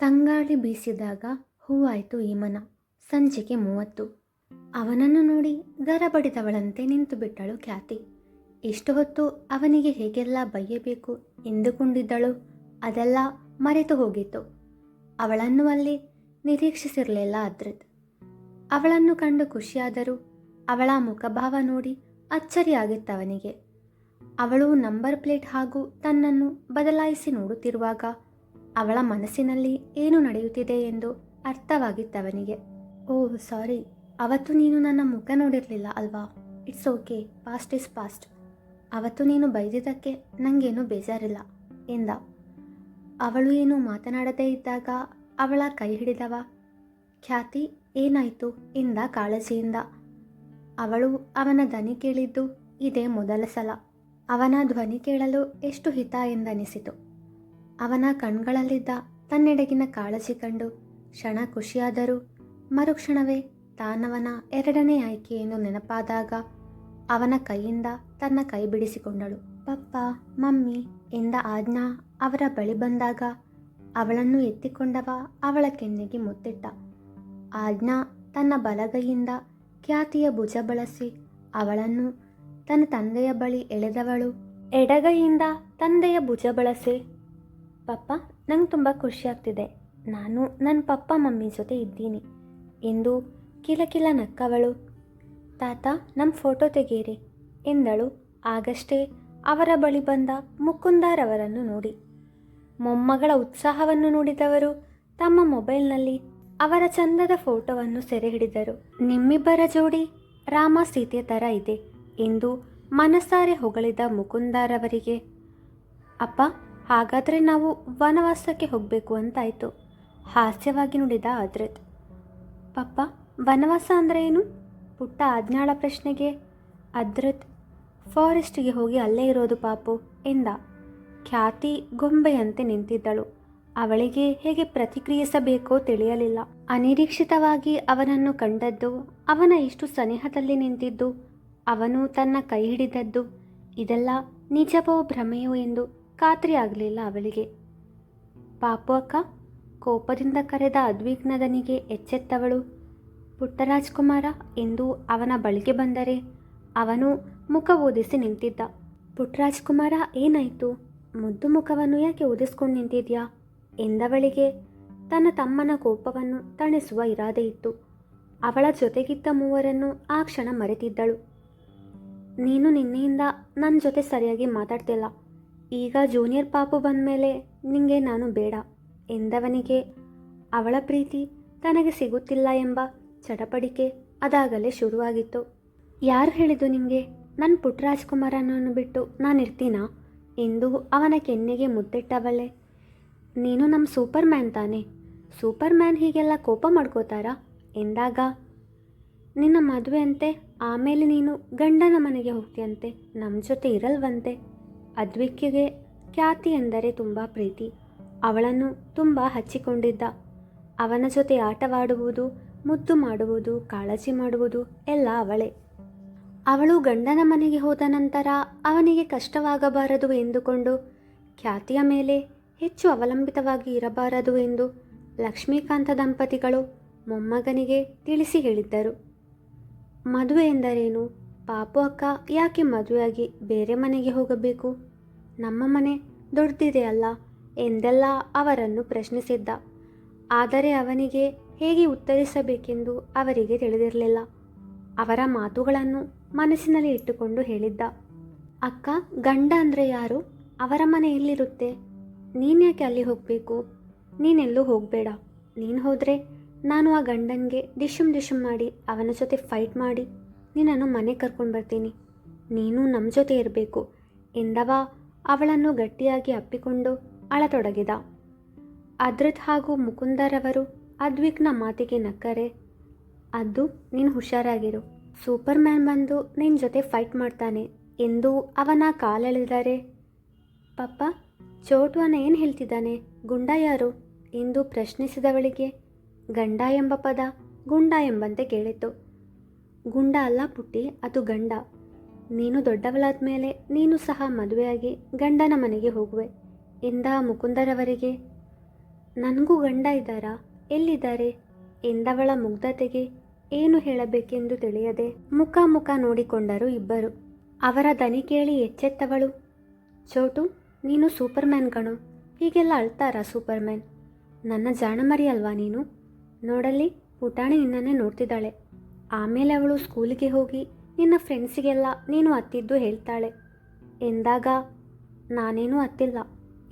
ತಂಗಾಳಿ ಬೀಸಿದಾಗ ಹೂವಾಯಿತು ಮನ ಸಂಚಿಕೆ ಮೂವತ್ತು. ಅವನನ್ನು ನೋಡಿ ಗರಬಡಿದವಳಂತೆ ನಿಂತು ಬಿಟ್ಟಳು ಖ್ಯಾತಿ. ಇಷ್ಟು ಹೊತ್ತು ಅವನಿಗೆ ಹೇಗೆಲ್ಲ ಬಯ್ಯಬೇಕು ಎಂದುಕೊಂಡಿದ್ದಳು, ಅದೆಲ್ಲ ಮರೆತು ಹೋಗಿತ್ತು. ಅವಳನ್ನು ಅಲ್ಲಿ ನಿರೀಕ್ಷಿಸಿರಲಿಲ್ಲ ಅದ್ರಿತ್. ಅವಳನ್ನು ಕಂಡು ಖುಷಿಯಾದರೂ ಅವಳ ಮುಖಭಾವ ನೋಡಿ ಅಚ್ಚರಿಯಾಗಿತ್ತವನಿಗೆ. ಅವಳು ನಂಬರ್ ಪ್ಲೇಟ್ ಹಾಗೂ ತನ್ನನ್ನು ಬದಲಾಯಿಸಿ ನೋಡುತ್ತಿರುವಾಗ ಅವಳ ಮನಸ್ಸಿನಲ್ಲಿ ಏನು ನಡೆಯುತ್ತಿದೆ ಎಂದು ಅರ್ಥವಾಗಿತ್ತವನಿಗೆ. ಓ, ಸಾರಿ. ಅವತ್ತು ನೀನು ನನ್ನ ಮುಖ ನೋಡಿರಲಿಲ್ಲ ಅಲ್ವಾ? It's okay. Past is past. ಅವತ್ತು ನೀನು ಬೈದಿದ್ದಕ್ಕೆ ನನಗೇನು ಬೇಜಾರಿಲ್ಲ ಎಂದ. ಅವಳು ಏನು ಮಾತನಾಡದೇ ಇದ್ದಾಗ ಅವಳ ಕೈ ಹಿಡಿದವ. ಖ್ಯಾತಿ ಏನಾಯಿತು ಎಂದ ಕಾಳಜಿಯಿಂದ. ಅವಳು ಅವನ ದನಿ ಕೇಳಿದ್ದು ಇದೇ ಮೊದಲ ಸಲ. ಅವನ ಧ್ವನಿ ಕೇಳಲು ಎಷ್ಟು ಹಿತ ಎಂದನಿಸಿತು. ಅವನ ಕಣ್ಗಳಲ್ಲಿದ್ದ ತನ್ನೆಡೆಗಿನ ಕಾಳಜಿ ಕಂಡು ಕ್ಷಣ ಖುಷಿಯಾದರೂ ಮರುಕ್ಷಣವೇ ತಾನವನ ಎರಡನೇ ಆಯ್ಕೆಯನ್ನು ನೆನಪಾದಾಗ ಅವನ ಕೈಯಿಂದ ತನ್ನ ಕೈ ಬಿಡಿಸಿಕೊಂಡಳು. ಪಪ್ಪ, ಮಮ್ಮಿ ಎಂದ ಆಜ್ಞಾ ಅವರ ಬಳಿ ಬಂದಾಗ ಅವಳನ್ನು ಎತ್ತಿಕೊಂಡವ ಅವಳ ಕೆನ್ನೆಗೆ ಮುತ್ತಿಟ್ಟ. ಆಜ್ಞಾ ತನ್ನ ಬಲಗೈಯಿಂದ ಖ್ಯಾತಿಯ ಭುಜ ಬಳಸಿ ಅವಳನ್ನು ತನ್ನ ತಂದೆಯ ಬಳಿ ಎಳೆದವಳು. ಎಡಗೈಯಿಂದ ತಂದೆಯ ಭುಜ ಬಳಸಿ ಪಪ್ಪ, ನಂಗೆ ತುಂಬ ಖುಷಿಯಾಗ್ತಿದೆ ನಾನು ನನ್ನ ಪಪ್ಪ ಮಮ್ಮಿ ಜೊತೆ ಇದ್ದೀನಿ. ಎಂದು ಕಿಲಕಿಲ ನಕ್ಕವಳು. ತಾತ ನಮ್ಮ ಫೋಟೋ ತೆಗೀರಿ ಎಂದಳು. ಆಗಷ್ಟೇ ಅವರ ಬಳಿ ಬಂದ ಮುಕುಂದಾರವರನ್ನು ನೋಡಿ. ಮೊಮ್ಮಗಳ ಉತ್ಸಾಹವನ್ನು ನೋಡಿದವರು ತಮ್ಮ ಮೊಬೈಲ್ನಲ್ಲಿ ಅವರ ಚಂದದ ಫೋಟೋವನ್ನು ಸೆರೆ ಹಿಡಿದರು ನಿಮ್ಮಿಬ್ಬರ ಜೋಡಿ ರಾಮ ಸೀತೆ ಥರ ಇದೆ, ಎಂದು ಮನಸಾರೆ ಹೊಗಳಿದ ಮುಕುಂದಾರವರಿಗೆ ಅಪ್ಪ ಹಾಗಾದರೆ ನಾವು ವನವಾಸಕ್ಕೆ ಹೋಗಬೇಕು ಅಂತಾಯಿತು. ಹಾಸ್ಯವಾಗಿ ನುಡಿದ ಅದ್ರತ್ ಪಪ್ಪ, ವನವಾಸ ಅಂದರೆ ಏನು? ಪುಟ್ಟ ಆಜ್ಞಾಳ ಪ್ರಶ್ನೆಗೆ ಅದ್ರತ್ ಫಾರೆಸ್ಟಿಗೆ ಹೋಗಿ ಅಲ್ಲೇ ಇರೋದು ಪಾಪು ಎಂದ. ಖ್ಯಾತಿ ಗೊಂಬೆಯಂತೆ ನಿಂತಿದ್ದಳು. ಅವಳಿಗೆ ಹೇಗೆ ಪ್ರತಿಕ್ರಿಯಿಸಬೇಕೋ ತಿಳಿಯಲಿಲ್ಲ. ಅನಿರೀಕ್ಷಿತವಾಗಿ ಅವನನ್ನು ಕಂಡದ್ದು, ಅವನ ಇಷ್ಟು ಸನಿಹದಲ್ಲಿ ನಿಂತಿದ್ದು, ಅವನು ತನ್ನ ಕೈ ಹಿಡಿದದ್ದು, ಇದೆಲ್ಲ ನಿಜವೋ ಭ್ರಮೆಯೋ ಎಂದು ಖಾತ್ರಿಯಾಗಲಿಲ್ಲ ಅವಳಿಗೆ. ಪಾಪು ಅಕ್ಕ, ಕೋಪದಿಂದ ಕರೆದ ಅದ್ವಿಗ್ನದನಿಗೆ ಎಚ್ಚೆತ್ತವಳು. ಪುಟ್ಟರಾಜ್ಕುಮಾರ ಎಂದು ಅವನ ಬಳಿಗೆ ಬಂದರೆ ಅವನು ಮುಖ ಓದಿಸಿ ನಿಂತಿದ್ದ. ಪುಟ್ಟರಾಜ್ಕುಮಾರ, ಏನಾಯಿತು? ಮುದ್ದು ಮುಖವನ್ನು ಯಾಕೆ ಓದಿಸ್ಕೊಂಡು ನಿಂತಿದ್ಯಾ? ಎಂದವಳಿಗೆ ತನ್ನ ತಮ್ಮನ ಕೋಪವನ್ನು ತಣಿಸುವ ಇರಾದೆ ಇತ್ತು. ಅವಳ ಜೊತೆಗಿದ್ದ ಮೂವರನ್ನು ಆ ಕ್ಷಣ ಮರೆತಿದ್ದಳು. ನೀನು ನಿನ್ನೆಯಿಂದ ನನ್ನ ಜೊತೆ ಸರಿಯಾಗಿ ಮಾತಾಡ್ತಿಲ್ಲ. ಈಗ ಜೂನಿಯರ್ ಪಾಪು ಬಂದಮೇಲೆ ನಿಂಗೆ ನಾನು ಬೇಡ ಎಂದವನಿಗೆ, ಅವಳ ಪ್ರೀತಿ ತನಗೆ ಸಿಗುತ್ತಿಲ್ಲ ಎಂಬ ಚಡಪಡಿಕೆ ಅದಾಗಲೇ ಶುರುವಾಗಿತ್ತು. ಯಾರು ಹೇಳಿದ್ದು ನಿಮಗೆ ನನ್ನ ಪುಟ್ಟರಾಜ್ಕುಮಾರನನ್ನು ಬಿಟ್ಟು ನಾನಿರ್ತೀನಾ? ಎಂದು ಅವನ ಕೆನ್ನೆಗೆ ಮುದ್ದಿಟ್ಟವಳೆ. ನೀನು ನಮ್ಮ ಸೂಪರ್ ಮ್ಯಾನ್ ತಾನೆ. ಸೂಪರ್ ಮ್ಯಾನ್ ಹೀಗೆಲ್ಲ ಕೋಪ ಮಾಡ್ಕೋತಾರಾ? ಎಂದಾಗ, ನಿನ್ನ ಮದುವೆ ಅಂತೆ ಆಮೇಲೆ ನೀನು ಗಂಡನ ಮನೆಗೆ ಹೋಗ್ತೀಯಂತೆ. ನಮ್ಮ ಜೊತೆ ಇರಲ್ವಂತೆ. ಅದ್ವಿಕ್ಕಿಗೆ ಖ್ಯಾತಿ ಎಂದರೆ ತುಂಬ ಪ್ರೀತಿ. ಅವಳನ್ನು ತುಂಬ ಹಚ್ಚಿಕೊಂಡಿದ್ದ. ಅವನ ಜೊತೆ ಆಟವಾಡುವುದು, ಮುದ್ದು ಮಾಡುವುದು, ಕಾಳಜಿ ಮಾಡುವುದು ಎಲ್ಲ ಅವಳೇ. ಅವಳು ಗಂಡನ ಮನೆಗೆ ಹೋದ ನಂತರ ಅವನಿಗೆ ಕಷ್ಟವಾಗಬಾರದು ಎಂದುಕೊಂಡು ಖ್ಯಾತಿಯ ಮೇಲೆ ಹೆಚ್ಚು ಅವಲಂಬಿತವಾಗಿ ಇರಬಾರದು ಎಂದು ಲಕ್ಷ್ಮೀಕಾಂತ ದಂಪತಿಗಳು ಮೊಮ್ಮಗನಿಗೆ ತಿಳಿಸಿ ಹೇಳಿದ್ದರು. ಮದುವೆ ಎಂದರೇನು? ಪಾಪು ಅಕ್ಕ ಯಾಕೆ ಮದುವೆಯಾಗಿ ಬೇರೆ ಮನೆಗೆ ಹೋಗಬೇಕು? ನಮ್ಮ ಮನೆ ದೊಡ್ಡದಿದೆಯಲ್ಲ ಎಂದೆಲ್ಲ ಅವರನ್ನು ಪ್ರಶ್ನಿಸಿದ್ದ. ಆದರೆ ಅವನಿಗೆ ಹೇಗೆ ಉತ್ತರಿಸಬೇಕೆಂದು ಅವರಿಗೆ ತಿಳಿದಿರಲಿಲ್ಲ. ಅವರ ಮಾತುಗಳನ್ನು ಮನಸ್ಸಿನಲ್ಲಿ ಇಟ್ಟುಕೊಂಡು ಹೇಳಿದ್ದ. ಅಕ್ಕ, ಗಂಡ ಅಂದರೆ ಯಾರು? ಅವರ ಮನೆ ಎಲ್ಲಿರುತ್ತೆ? ನೀನ್ಯಾಕೆ ಅಲ್ಲಿ ಹೋಗಬೇಕು? ನೀನೆಲ್ಲೂ ಹೋಗಬೇಡ. ನೀನು ಹೋದರೆ ನಾನು ಆ ಗಂಡನಿಗೆ ಡಿಶುಮ್ ಡಿಶುಮ್ ಮಾಡಿ ಅವನ ಜೊತೆ ಫೈಟ್ ಮಾಡಿ ನಿನ್ನನ್ನು ಮನೆ ಕರ್ಕೊಂಡು ಬರ್ತೀನಿ. ನೀನು ನಮ್ಮ ಜೊತೆ ಇರಬೇಕು ಎಂದವ ಅವಳನ್ನು ಗಟ್ಟಿಯಾಗಿ ಅಪ್ಪಿಕೊಂಡು ಅಳತೊಡಗಿದ. ಅದೃತ್ ಹಾಗೂ ಮುಕುಂದರವರು ಅದ್ವಿಕ್ನ ಮಾತಿಗೆ ನಕ್ಕರೆ ಅದು ನೀನು ಹುಷಾರಾಗಿರು. ಸೂಪರ್ ಮ್ಯಾನ್ ಬಂದು ನಿನ್ನ ಜೊತೆ ಫೈಟ್ ಮಾಡ್ತಾನೆ. ಎಂದು ಅವನ ಕಾಲೆಳೆದರೆ. ಪಪ್ಪ, ಚೋಟುವನ ಏನು ಹೇಳ್ತಿದ್ದಾನೆ? ಗುಂಡ ಯಾರು? ಎಂದು ಪ್ರಶ್ನಿಸಿದವಳಿಗೆ? ಗಂಡ ಎಂಬ ಪದ ಗುಂಡ ಎಂಬಂತೆ ಕೇಳಿತು ಗುಂಡ ಅಲ್ಲ ಪುಟ್ಟಿ, ಅದು ಗಂಡ. ನೀನು ದೊಡ್ಡವಳಾದ ಮೇಲೆ ನೀನು ಸಹ ಮದುವೆಯಾಗಿ ಗಂಡನ ಮನೆಗೆ ಹೋಗುವೆ. ಎಂದ ಮುಕುಂದರವರಿಗೆ, ನನಗೂ ಗಂಡ ಇದ್ದಾರಾ? ಎಲ್ಲಿದ್ದಾರೆ? ಎಂದವಳ ಮುಗ್ಧತೆಗೆ ಏನು ಹೇಳಬೇಕೆಂದು ತಿಳಿಯದೆ ಮುಖ ಮುಖ ನೋಡಿಕೊಂಡರು ಇಬ್ಬರು. ಅವರ ದನಿ ಕೇಳಿ ಎಚ್ಚೆತ್ತವಳು. ಚೋಟು, ನೀನು ಸೂಪರ್ಮ್ಯಾನ್ ಕಣೋ. ಹೀಗೆಲ್ಲ ಅಳ್ತಾರಾ ಸೂಪರ್ಮ್ಯಾನ್? ನನ್ನ ಜಾಣಮರಿ ಅಲ್ವಾ ನೀನು? ನೋಡಲ್ಲಿ ಪುಟಾಣಿ ನಿನ್ನನ್ನೇ ನೋಡ್ತಿದ್ದಾಳೆ. ಆಮೇಲೆ ಅವಳು ಸ್ಕೂಲಿಗೆ ಹೋಗಿ ನಿನ್ನ ಫ್ರೆಂಡ್ಸಿಗೆಲ್ಲ ನೀನು ಅತ್ತಿದ್ದು ಹೇಳ್ತಾಳೆ. ಎಂದಾಗ, ನಾನೇನೂ ಅತ್ತಿಲ್ಲ.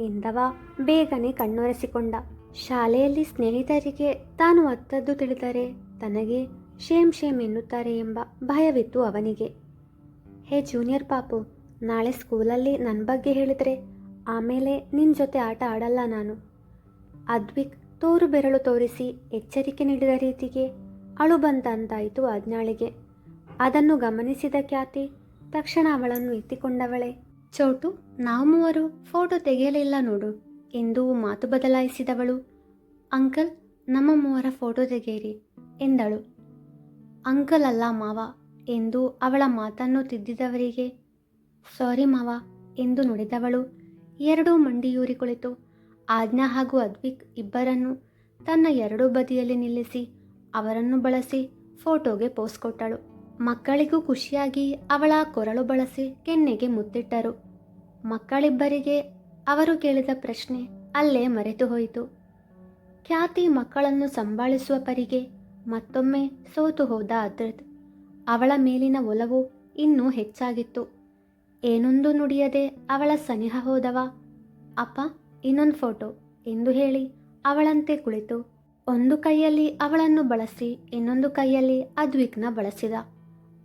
ಎಂದವ ಬೇಗನೆ ಕಣ್ಣೊರೆಸಿಕೊಂಡ. ಶಾಲೆಯಲ್ಲಿ ಸ್ನೇಹಿತರಿಗೆ ತಾನು ಅತ್ತದ್ದು ತಿಳಿದರೆ ತನಗೆ ಶೇಮ್ ಶೇಮ್ ಎನ್ನುತ್ತಾರೆ ಎಂಬ ಭಯವಿತ್ತು ಅವನಿಗೆ. ಹೇ ಜೂನಿಯರ್ ಪಾಪು, ನಾಳೆ ಸ್ಕೂಲಲ್ಲಿ ನನ್ನ ಬಗ್ಗೆ ಹೇಳಿದರೆ ಆಮೇಲೆ ನಿನ್ನ ಜೊತೆ ಆಟ ಆಡಲ್ಲ ನಾನು. ಅದ್ವಿಕ್ ತೋರು ಬೆರಳು ತೋರಿಸಿ ಎಚ್ಚರಿಕೆ ನೀಡಿದ ರೀತಿಗೆ ಅಳು ಬಂದಂತಾಯಿತು ಆಜ್ಞಾಳಿಗೆ. ಅದನ್ನು ಗಮನಿಸಿದ ಖ್ಯಾತಿ, ತಕ್ಷಣ ಅವಳನ್ನು ಎತ್ತಿಕೊಂಡವಳೆ. ಚೋಟು, ನಾವು ಮೂವರು ಫೋಟೋ ತೆಗೆಯಲಿಲ್ಲ ನೋಡು, ಎಂದು ಮಾತು ಬದಲಾಯಿಸಿದವಳು. ಅಂಕಲ್, ನಮ್ಮ ಮೂವರ ಫೋಟೋ ತೆಗೆಯಿರಿ, ಎಂದಳು. ಅಂಕಲ್ ಅಲ್ಲ ಮಾವ, ಎಂದು ಅವಳ ಮಾತನ್ನು ತಿದ್ದಿದವರಿಗೆ. ಸಾರಿ ಮಾವ, ಎಂದು ನುಡಿದವಳು. ಎರಡೂ ಮಂಡಿಯೂರಿ ಕುಳಿತು, ಆಜ್ಞಾ ಹಾಗೂ ಅದ್ವಿಕ್ ಇಬ್ಬರನ್ನು ತನ್ನ ಎರಡೂ ಬದಿಯಲ್ಲಿ ನಿಲ್ಲಿಸಿ, ಅವರನ್ನು ಬಳಸಿ ಫೋಟೋಗೆ ಪೋಸ್ ಕೊಟ್ಟಳು. ಮಕ್ಕಳಿಗೂ ಖುಷಿಯಾಗಿ ಅವಳ ಕೊರಳು ಬಳಸಿ ಕೆನ್ನೆಗೆ ಮುತ್ತಿಟ್ಟರು. ಮಕ್ಕಳಿಬ್ಬರಿಗೆ ಅವರು ಕೇಳಿದ ಪ್ರಶ್ನೆ ಅಲ್ಲೇ ಮರೆತು ಹೋಯಿತು. ಖ್ಯಾತಿ ಮಕ್ಕಳನ್ನು ಸಂಭಾಳಿಸುವ ಪರಿಗೆ ಮತ್ತೊಮ್ಮೆ ಸೋತು ಹೋದ ಅದೃತ್ ಅವಳ ಮೇಲಿನ ಒಲವು ಇನ್ನೂ ಹೆಚ್ಚಾಗಿತ್ತು. ಏನೊಂದು ನುಡಿಯದೆ ಅವಳ ಸನಿಹ ಹೋದವ. ಅಪ್ಪ, ಇನ್ನೊಂದು ಫೋಟೋ, ಎಂದು ಹೇಳಿ ಅವಳಂತೆ ಕುಳಿತು. ಒಂದು ಕೈಯಲ್ಲಿ ಅವಳನ್ನು ಬಳಸಿ ಇನ್ನೊಂದು ಕೈಯಲ್ಲಿ ಅದ್ವಿಗ್ನ ಬಳಸಿದ.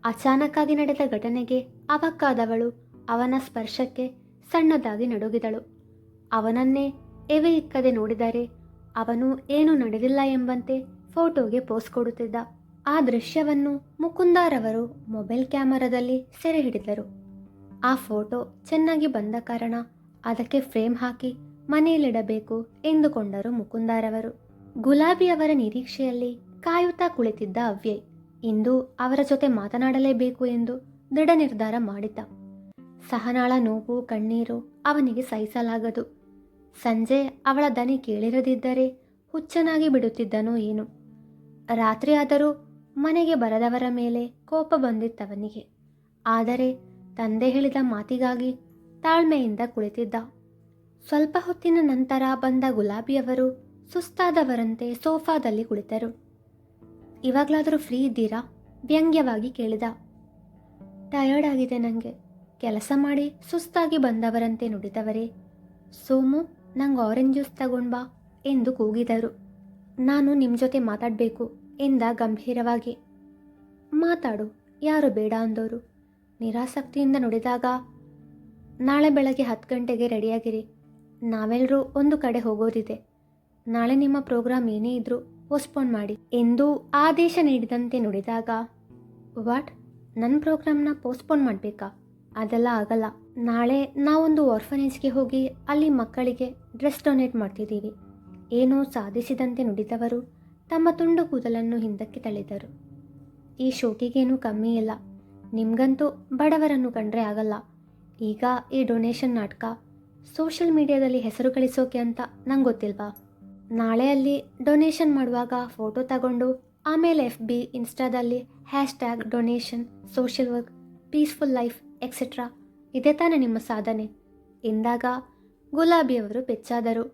ಅಚಾನಕ್ಕಾಗಿ ನಡೆದ ಘಟನೆಗೆ ಅವಕ್ಕಾದವಳು ಅವನ ಸ್ಪರ್ಶಕ್ಕೆ ಸಣ್ಣದಾಗಿ ನಡುಗಿದಳು. ಅವನನ್ನೇ ಎವೆ ಇಕ್ಕದೆ ನೋಡಿದರೆ ಅವನು ಏನೂ ನಡೆದಿಲ್ಲ ಎಂಬಂತೆ ಫೋಟೋಗೆ ಪೋಸ್ ಕೊಡುತ್ತಿದ್ದ. ಆ ದೃಶ್ಯವನ್ನು ಮುಕುಂದಾರವರು ಮೊಬೈಲ್ ಕ್ಯಾಮರಾದಲ್ಲಿ ಸೆರೆ ಹಿಡಿದರು ಆ ಫೋಟೋ ಚೆನ್ನಾಗಿ ಬಂದ ಕಾರಣ ಅದಕ್ಕೆ ಫ್ರೇಮ್ ಹಾಕಿ ಮನೆಯಲ್ಲಿಡಬೇಕು ಎಂದುಕೊಂಡರು ಮುಕುಂದಾರವರು. ಗುಲಾಬಿ ಅವರ ನಿರೀಕ್ಷೆಯಲ್ಲಿ ಕಾಯುತ್ತಾ ಕುಳಿತಿದ್ದ ಅವ್ಯಯ್. ಇಂದು ಅವರ ಜೊತೆ ಮಾತನಾಡಲೇಬೇಕು ಎಂದು ದೃಢ ನಿರ್ಧಾರ ಮಾಡಿದ್ದ. ಸಹನಾಳ ನೋವು, ಕಣ್ಣೀರು ಅವನಿಗೆ ಸಹಿಸಲಾಗದು. ಸಂಜೆ ಅವಳ ದನಿ ಕೇಳಿರದಿದ್ದರೆ ಹುಚ್ಚನಾಗಿ ಬಿಡುತ್ತಿದ್ದನೋ ಏನು? ರಾತ್ರಿ ಆದರೂ ಮನೆಗೆ ಬರದವರ ಮೇಲೆ ಕೋಪ ಬಂದಿತ್ತವನಿಗೆ. ಆದರೆ ತಂದೆ ಹೇಳಿದ ಮಾತಿಗಾಗಿ ತಾಳ್ಮೆಯಿಂದ ಕುಳಿತಿದ್ದ. ಸ್ವಲ್ಪ ಹೊತ್ತಿನ ನಂತರ ಬಂದ ಗುಲಾಬಿಯವರು ಸುಸ್ತಾದವರಂತೆ ಸೋಫಾದಲ್ಲಿ ಕುಳಿತರು. ಇವಾಗಲಾದರೂ ಫ್ರೀ ಇದ್ದೀರಾ? ವ್ಯಂಗ್ಯವಾಗಿ ಕೇಳಿದ. ಟಯರ್ಡ್ ಆಗಿದೆ ನನಗೆ ಕೆಲಸ ಮಾಡಿ ಸುಸ್ತಾಗಿ ಬಂದವರಂತೆ ನುಡಿದವರೇ. ಸೋಮು, ನಂಗೆ ಆರೆಂಜ್ ಜ್ಯೂಸ್ ತಗೊಂಡ್ ಬಾ ಎಂದು ಕೂಗಿದರು. ನಾನು ನಿಮ್ಮ ಜೊತೆ ಮಾತಾಡಬೇಕು ಎಂದ ಗಂಭೀರವಾಗಿ. ಮಾತಾಡು, ಯಾರು ಬೇಡ ಅಂದೋರು. ನಿರಾಸಕ್ತಿಯಿಂದ ನುಡಿದಾಗ, ನಾಳೆ ಬೆಳಗ್ಗೆ ಹತ್ತು ಗಂಟೆಗೆ ರೆಡಿಯಾಗಿರಿ ನಾವೆಲ್ಲರೂ ಒಂದು ಕಡೆ ಹೋಗೋದಿದೆ. ನಾಳೆ ನಿಮ್ಮ ಪ್ರೋಗ್ರಾಮ್ ಏನೇ ಇದ್ರೂ ಪೋಸ್ಟ್ಪೋನ್ ಮಾಡಿ ಎಂದು ಆದೇಶ ನೀಡಿದಂತೆ ನುಡಿದಾಗ, ವಾಟ್? ನನ್ನ ಪ್ರೋಗ್ರಾಮ್ನ ಪೋಸ್ಟ್ಪೋನ್ ಮಾಡಬೇಕಾ? ಅದೆಲ್ಲ ಆಗಲ್ಲ. ನಾಳೆ ನಾವೊಂದು ಆರ್ಫನೇಜ್ಗೆ ಹೋಗಿ ಅಲ್ಲಿ ಮಕ್ಕಳಿಗೆ ಡ್ರೆಸ್ ಡೊನೇಟ್ ಮಾಡ್ತಿದ್ದೀವಿ. ಏನೋ ಸಾಧಿಸಿದಂತೆ ನುಡಿದವರು ತಮ್ಮ ತುಂಡು ಕೂದಲನ್ನು ಹಿಂದಕ್ಕೆ ತಳ್ಳಿದರು. ಈ ಶೋಕಿಗೇನೂ ಕಮ್ಮಿ ಇಲ್ಲ. ನಿಮ್ಗಂತೂ ಬಡವರನ್ನು ಕಂಡ್ರೆ ಆಗಲ್ಲ. ಈಗ ಈ ಡೊನೇಷನ್ ನಾಟಕ ಸೋಷಲ್ ಮೀಡಿಯಾದಲ್ಲಿ ಹೆಸರು ಗಳಿಸೋಕೆ ಅಂತ ನಂಗೆ ಗೊತ್ತಿಲ್ವಾ ನಾಳೆ ಅಲ್ಲಿ ಡೊನೇಷನ್ ಮಾಡುವಾಗ ಫೋಟೋ ತಗೊಂಡು, ಆಮೇಲೆ F B ಇನ್ಸ್ಟಾದಲ್ಲಿ hashtag donation social work peaceful life etcetera ಇದೇ ತಾನೇ ನಿಮ್ಮ ಸಾಧನೆ. ಎಂದಾಗ ಗುಲಾಬಿಯವರು ಬೆಚ್ಚಾದರು.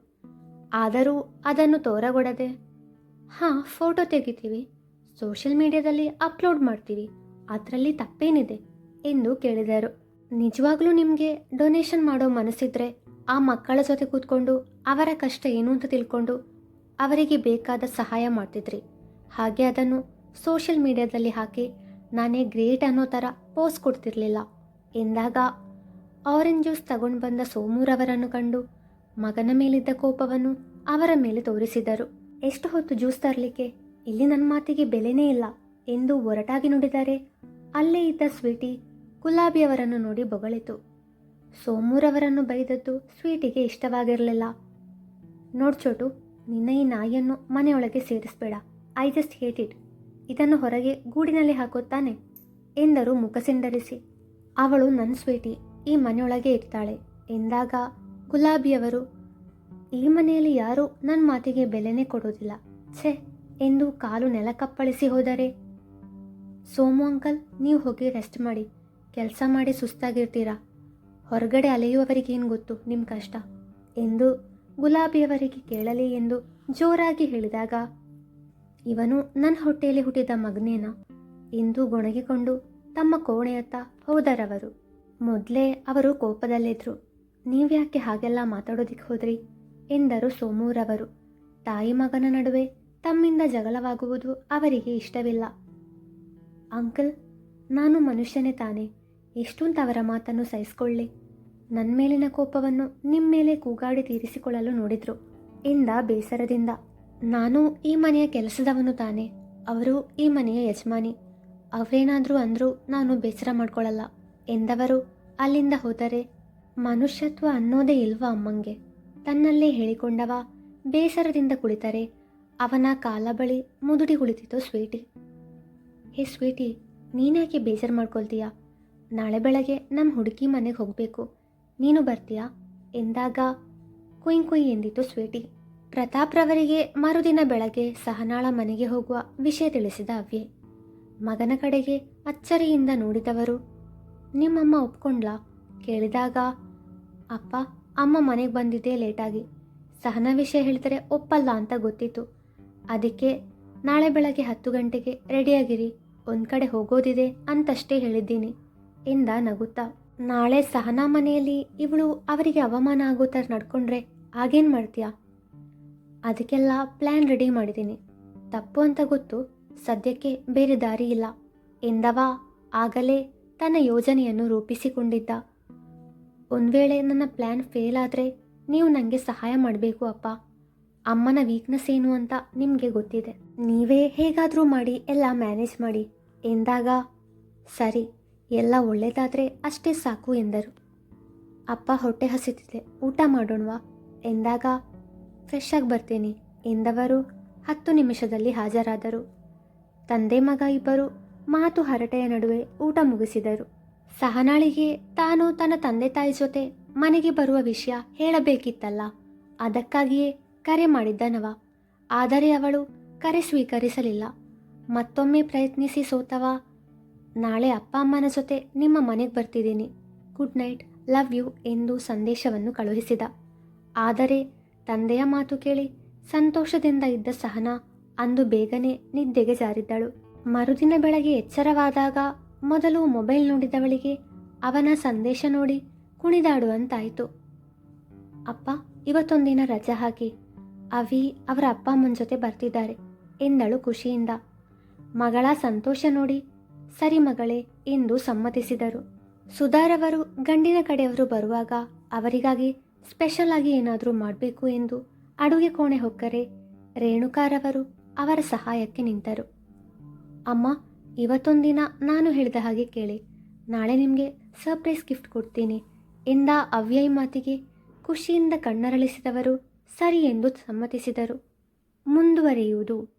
ಆದರೂ ಅದನ್ನು ತೋರಗೊಡದೆ, ಹಾಂ ಫೋಟೋ ತೆಗಿತೀವಿ. ಸೋಷಿಯಲ್ ಮೀಡಿಯಾದಲ್ಲಿ ಅಪ್ಲೋಡ್ ಮಾಡ್ತೀವಿ. ಅದರಲ್ಲಿ ತಪ್ಪೇನಿದೆ ಎಂದು ಕೇಳಿದರು. ನಿಜವಾಗ್ಲೂ ನಿಮಗೆ ಡೊನೇಷನ್ ಮಾಡೋ ಮನಸ್ಸಿದ್ರೆ ಆ ಮಕ್ಕಳ ಜೊತೆ ಕೂತ್ಕೊಂಡು ಅವರ ಕಷ್ಟ ಏನು ಅಂತ ತಿಳ್ಕೊಂಡು ಅವರಿಗೆ ಬೇಕಾದ ಸಹಾಯ ಮಾಡ್ತಿದ್ರಿ. ಹಾಗೆ ಅದನ್ನು ಸೋಷಿಯಲ್ ಮೀಡಿಯಾದಲ್ಲಿ ಹಾಕಿ ನಾನೇ ಗ್ರೇಟ್ ಅನ್ನೋ ಥರ ಪೋಸ್ಟ್ ಕೊಡ್ತಿರ್ಲಿಲ್ಲ. ಎಂದಾಗ ಆರೆಂಜ್ ಜ್ಯೂಸ್ ತಗೊಂಡು ಬಂದ ಸೋಮೂರವರನ್ನು ಕಂಡು ಮಗನ ಮೇಲಿದ್ದ ಕೋಪವನ್ನು ಅವರ ಮೇಲೆ ತೋರಿಸಿದರು. ಎಷ್ಟು ಹೊತ್ತು ಜ್ಯೂಸ್ ತರಲಿಕ್ಕೆ? ಇಲ್ಲಿ ನನ್ನ ಮಾತಿಗೆ ಬೆಲೆನೇ ಇಲ್ಲ ಎಂದು ಒರಟಾಗಿ ನುಡಿದರೆ ಅಲ್ಲೇ ಇದ್ದ ಸ್ವೀಟಿ ಗುಲಾಬಿಯವರನ್ನು ನೋಡಿ ಬೊಗಳಿತು. ಸೋಮೂರವರನ್ನು ಬೈದದ್ದು ಸ್ವೀಟಿಗೆ ಇಷ್ಟವಾಗಿರಲಿಲ್ಲ. ನೋಡ್ ಚೋಟು, ನಿನ್ನ ಈ ನಾಯಿಯನ್ನು ಮನೆಯೊಳಗೆ ಸೇರಿಸಬೇಡ. I just hate it. ಇದನ್ನು ಹೊರಗೆ ಗೂಡಿನಲ್ಲಿ ಹಾಕುತ್ತಾನೆ ಎಂದರು ಮುಖ ಸಿಂಡರಿಸಿ. ಅವಳು ನನ್ನ ಸ್ವೀಟಿ, ಈ ಮನೆಯೊಳಗೆ ಇರ್ತಾಳೆ, ಎಂದಾಗ ಗುಲಾಬಿಯವರು, ಈ ಮನೆಯಲ್ಲಿ ಯಾರೂ ನನ್ನ ಮಾತಿಗೆ ಬೆಲೆನೇ ಕೊಡೋದಿಲ್ಲ, ಛೆ, ಎಂದು ಕಾಲು ನೆಲಕಪ್ಪಳಿಸಿ ಹೋದರೆ. ಸೋಮು ಅಂಕಲ್, ನೀವು ಹೋಗಿ ರೆಸ್ಟ್ ಮಾಡಿ, ಕೆಲಸ ಮಾಡಿ ಸುಸ್ತಾಗಿರ್ತೀರಾ? ಹೊರಗಡೆ ಅಲೆಯುವವರಿಗೇನು ಗೊತ್ತು ನಿಮ್ಮ ಕಷ್ಟ, ಎಂದು ಗುಲಾಬಿಯವರಿಗೆ ಕೇಳಲಿ ಎಂದು ಜೋರಾಗಿ ಹೇಳಿದಾಗ, ಇವನು ನನ್ನ ಹೊಟ್ಟೆಯಲ್ಲಿ ಹುಟ್ಟಿದ ಮಗನೇನ? ಎಂದು ಗೊಣಗಿಕೊಂಡು ತಮ್ಮ ಕೋಣೆಯತ್ತ ಹೋದರವರು. ಮೊದಲೇ ಅವರು ಕೋಪದಲ್ಲಿದ್ದರು ನೀವ್ಯಾಕೆ ಹಾಗೆಲ್ಲ ಮಾತಾಡೋದಿಕ್ಕೆ ಹೋದ್ರಿ? ಎಂದರು ಸೋಮೂರವರು. ತಾಯಿ ಮಗನ ನಡುವೆ ತಮ್ಮಿಂದ ಜಗಳವಾಗುವುದು ಅವರಿಗೆ ಇಷ್ಟವಿಲ್ಲ. ಅಂಕಲ್, ನಾನು ಮನುಷ್ಯನೇ ತಾನೆ. ಎಷ್ಟೊಂದು ಅವರ ಮಾತನ್ನು ಸಹಿಸ್ಕೊಳ್ಳಿ. ನನ್ನ ಮೇಲಿನ ಕೋಪವನ್ನು ನಿಮ್ಮ ಮೇಲೆ ಕೂಗಾಡಿ ತೀರಿಸಿಕೊಳ್ಳಲು ನೋಡಿದ್ರು. ಇಂದ ಬೇಸರದಿಂದ, ನಾನು ಈ ಮನೆಯ ಕೆಲಸದವನು ತಾನೆ. ಅವರು ಈ ಮನೆಯ ಯಜಮಾನಿ. ಅವರೇನಾದರೂ ಅಂದರೂ ನಾನು ಬೇಸರ ಮಾಡ್ಕೊಳ್ಳಲ್ಲ, ಎಂದವರು ಅಲ್ಲಿಂದ ಹೋದರೆ, ಮನುಷ್ಯತ್ವ ಅನ್ನೋದೇ ಇಲ್ವಾ ಅಮ್ಮಂಗೆ? ತನ್ನಲ್ಲೇ ಹೇಳಿಕೊಂಡವ ಬೇಸರದಿಂದ ಕುಳಿತರೆ, ಅವನ ಕಾಲ ಬಳಿ ಮುದುಡಿ ಕುಳಿತಿತ್ತು ಸ್ವೀಟಿ. ಹೇ ಸ್ವೀಟಿ, ನೀನ್ಯಾಕೆ ಬೇಜಾರು ಮಾಡ್ಕೊಳ್ತೀಯಾ? ನಾಳೆ ಬೆಳಗ್ಗೆ ನಮ್ಮ ಹುಡುಗಿ ಮನೆಗೆ ಹೋಗಬೇಕು. ನೀನು ಬರ್ತೀಯಾ? ಎಂದಾಗ ಕುಯ್ ಕುಯ್ ಎಂದಿತು ಸ್ವೀಟಿ. ಪ್ರತಾಪ್ರವರಿಗೆ ಮರುದಿನ ಬೆಳಗ್ಗೆ ಸಹನಾಳ ಮನೆಗೆ ಹೋಗುವ ವಿಷಯ ತಿಳಿಸಿದ ಅವ್ಯೆ ಮಗನ ಕಡೆಗೆ ಅಚ್ಚರಿಯಿಂದ ನೋಡಿದವರು, ನಿಮ್ಮಮ್ಮ ಒಪ್ಕೊಂಡ್ಲಾ? ಕೇಳಿದಾಗ, ಅಪ್ಪ, ಅಮ್ಮ ಮನೆಗೆ ಬಂದಿದ್ದೇ ಲೇಟಾಗಿ. ಸಹನ ವಿಷಯ ಹೇಳಿದರೆ ಒಪ್ಪಲ್ಲ ಅಂತ ಗೊತ್ತಿತ್ತು. ಅದಕ್ಕೆ ನಾಳೆ ಬೆಳಗ್ಗೆ ಹತ್ತು ಗಂಟೆಗೆ ರೆಡಿಯಾಗಿರಿ. ಒಂದು ಕಡೆ ಹೋಗೋದಿದೆ ಅಂತಷ್ಟೇ ಹೇಳಿದ್ದೀನಿ, ಎಂದ ನಗುತ್ತಾ. ನಾಳೆ ಸಹನಾ ಮನೆಯಲ್ಲಿ ಇವಳು ಅವರಿಗೆ ಅವಮಾನ ಆಗೋ ಥರ ನಡ್ಕೊಂಡ್ರೆ ಆಗೇನು ಮಾಡ್ತೀಯಾ? ಅದಕ್ಕೆಲ್ಲ ಪ್ಲ್ಯಾನ್ ರೆಡಿ ಮಾಡಿದ್ದೀನಿ. ತಪ್ಪು ಅಂತ ಗೊತ್ತು, ಸದ್ಯಕ್ಕೆ ಬೇರೆ ದಾರಿ ಇಲ್ಲ. ಎಂದವ, ಆಗಲೇ ತನ್ನ ಯೋಜನೆಯನ್ನು ರೂಪಿಸಿಕೊಂಡಿದ್ದ. ಒಂದು ವೇಳೆ ನನ್ನ ಪ್ಲ್ಯಾನ್ ಫೇಲ್ ಆದರೆ ನೀವು ನನಗೆ ಸಹಾಯ ಮಾಡಬೇಕು ಅಪ್ಪ. ಅಮ್ಮನ ವೀಕ್ನೆಸ್ ಏನು ಅಂತ ನಿಮಗೆ ಗೊತ್ತಿದೆ. ನೀವೇ ಹೇಗಾದರೂ ಮಾಡಿ, ಎಲ್ಲ ಮ್ಯಾನೇಜ್ ಮಾಡಿ. ಎಂದಾಗ, ಸರಿ ಎಲ್ಲ ಒಳ್ಳೆಯದಾದರೆ ಅಷ್ಟೇ ಸಾಕು ಎಂದರು. ಅಪ್ಪ ಹೊಟ್ಟೆ ಹಸಿತಿದೆ. ಊಟ ಮಾಡೋಣವಾ? ಎಂದಾಗ, ಫ್ರೆಶ್ ಆಗಿ ಬರ್ತೀನಿ, ಎಂದವರು ಹತ್ತು ನಿಮಿಷದಲ್ಲಿ ಹಾಜರಾದರು. ತಂದೆ ಮಗ ಇಬ್ಬರು ಮಾತು ಹರಟೆಯ ನಡುವೆ ಊಟ ಮುಗಿಸಿದರು. ಸಹನಾಳಿಗೆ ತಾನು ತನ್ನ ತಂದೆ ತಾಯಿ ಜೊತೆ ಮನೆಗೆ ಬರುವ ವಿಷಯ ಹೇಳಬೇಕಿತ್ತಲ್ಲ, ಅದಕ್ಕಾಗಿಯೇ ಕರೆ ಮಾಡಿದ್ದನವ. ಆದರೆ ಅವಳು ಕರೆ ಸ್ವೀಕರಿಸಲಿಲ್ಲ. ಮತ್ತೊಮ್ಮೆ ಪ್ರಯತ್ನಿಸಿ ಸೋತವ ನಾಳೆ ಅಪ್ಪ ಅಮ್ಮನ ಜೊತೆ ನಿಮ್ಮ ಮನೆಗೆ ಬರ್ತಿದ್ದೀನಿ. ಗುಡ್ ನೈಟ್, ಲವ್ ಯು ಎಂದು ಸಂದೇಶವನ್ನು ಕಳುಹಿಸಿದ. ಆದರೆ ತಂದೆಯ ಮಾತು ಕೇಳಿ ಸಂತೋಷದಿಂದ ಇದ್ದ ಸಹನಾ ಅಂದು ಬೇಗನೆ ನಿದ್ದೆಗೆ ಜಾರಿದ್ದಳು. ಮರುದಿನ ಬೆಳಗ್ಗೆ ಎಚ್ಚರವಾದಾಗ ಮೊದಲು ಮೊಬೈಲ್ ನೋಡಿದವಳಿಗೆ ಅವನ ಸಂದೇಶ ನೋಡಿ ಕುಣಿದಾಡುವಂತಾಯಿತು. ಅಪ್ಪ, ಇವತ್ತೊಂದಿನ ರಜೆ ಹಾಕಿ ಅವಿ ಅವರ ಅಪ್ಪ ಅಮ್ಮನ ಜೊತೆ ಬರ್ತಿದ್ದಾರೆ ಎಂದಳು ಖುಷಿಯಿಂದ. ಮಗಳ ಸಂತೋಷ ನೋಡಿ ಸರಿ ಮಗಳೇ ಎಂದು ಸಮ್ಮತಿಸಿದರು. ಸುಧಾರವರು ಗಂಡಿನ ಕಡೆಯವರು ಬರುವಾಗ ಅವರಿಗಾಗಿ ಸ್ಪೆಷಲ್ ಆಗಿ ಏನಾದರೂ ಮಾಡಬೇಕು ಎಂದು ಅಡುಗೆ ಕೋಣೆ ಹೊಕ್ಕರೆ ರೇಣುಕಾರವರು ಅವರ ಸಹಾಯಕ್ಕೆ ನಿಂತರು. ಅಮ್ಮ, ಇವತ್ತೊಂದಿನ ನಾನು ಹೇಳಿದ ಹಾಗೆ ಕೇಳಿ, ನಾಳೆ ನಿಮಗೆ ಸರ್ಪ್ರೈಸ್ ಗಿಫ್ಟ್ ಕೊಡ್ತೀನಿ ಎಂದ ಅವ್ಯಯ ಮಾತಿಗೆ ಖುಷಿಯಿಂದ ಕಣ್ಣರಳಿಸಿದವರು ಸರಿ ಎಂದು ಸಮ್ಮತಿಸಿದರು. ಮುಂದುವರಿಯುವುದು